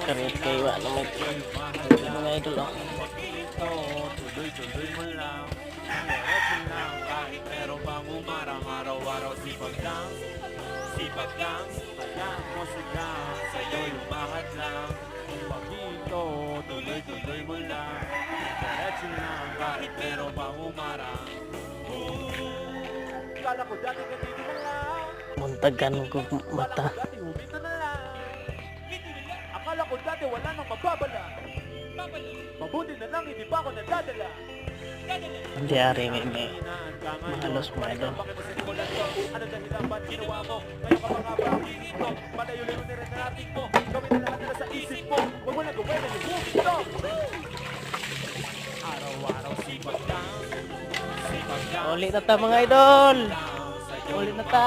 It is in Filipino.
Karit kay wa na may mga idol. Ito, tuloy-tuloy mo lang Diretso lang kahit meron pang umarang araw-araw Sipag lang, sipag lang Hayaan mo sila, sa'yo lumahat lang Pagito, tuloy-tuloy mo lang Diretso lang kahit meron pang Kala ko dati ganito na lang Muntagan ko mata. Akala ko dati ko wala nang mababala Mabuti na lang hindi pa ako nadadala Hindi ari may may mahalos mo to? Ano dahilan ba't ginawa ko? Ngayon ka pa nga ba ang hingin ko? Na rin natin mo Gawin na lahat nila sa isip mo Huwag mo na gawin na movie to Araw-araw sipag lang Ulit na mga idol. Ulit na ta.